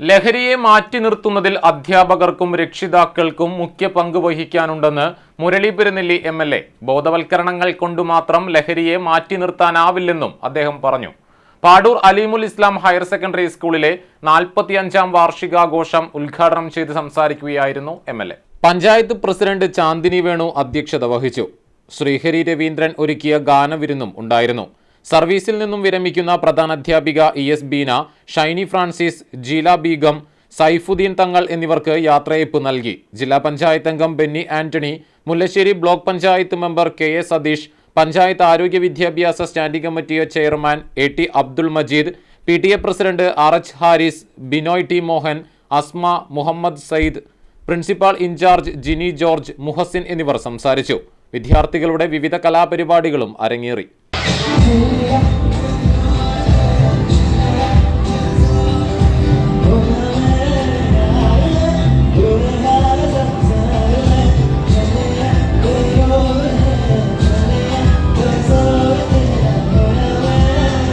ലഹരിയെ മാറ്റി നിർത്തുന്നതിൽ അധ്യാപകർക്കും രക്ഷിതാക്കൾക്കും മുഖ്യ പങ്ക് വഹിക്കാനുണ്ടെന്ന് Murali Perunelli M L A. ബോധവൽക്കരണങ്ങൾ കൊണ്ട് മാത്രം ലഹരിയെ മാറ്റി നിർത്താനാവില്ലെന്നും അദ്ദേഹം പറഞ്ഞു. പാടൂർ അലീമുൽ ഇസ്ലാം ഹയർ സെക്കൻഡറി സ്കൂളിലെ നാൽപ്പത്തിയഞ്ചാം വാർഷികാഘോഷം ഉദ്ഘാടനം ചെയ്ത് സംസാരിക്കുകയായിരുന്നു M L A. Panchayat president Chandini Venu അധ്യക്ഷത വഹിച്ചു. ശ്രീഹരി രവീന്ദ്രൻ ഒരുക്കിയ ഗാനവിരുന്നും ഉണ്ടായിരുന്നു. സർവീസിൽ നിന്നും വിരമിക്കുന്ന പ്രധാനാധ്യാപിക ഇ എസ് ബീന ഷൈനി ഫ്രാൻസിസ് ജീല ബീഗം സൈഫുദ്ദീൻ തങ്ങൾ എന്നിവർക്ക് യാത്രയയപ്പ് നൽകി. ജില്ലാ പഞ്ചായത്ത് അംഗം Benny Antony Mullassery block panchayat member K A Satheesh panchayat ആരോഗ്യ വിദ്യാഭ്യാസ standing committee chairman A T Abdul Majeed P T A president R H Haris Binoy T Mohan Asma Muhammad Sayyid principal incharge Jini George Muhsin എന്നിവർ സംസാരിച്ചു. വിദ്യാർത്ഥികളുടെ വിവിധ കലാപരിപാടികളും അരങ്ങേറി. Yeah.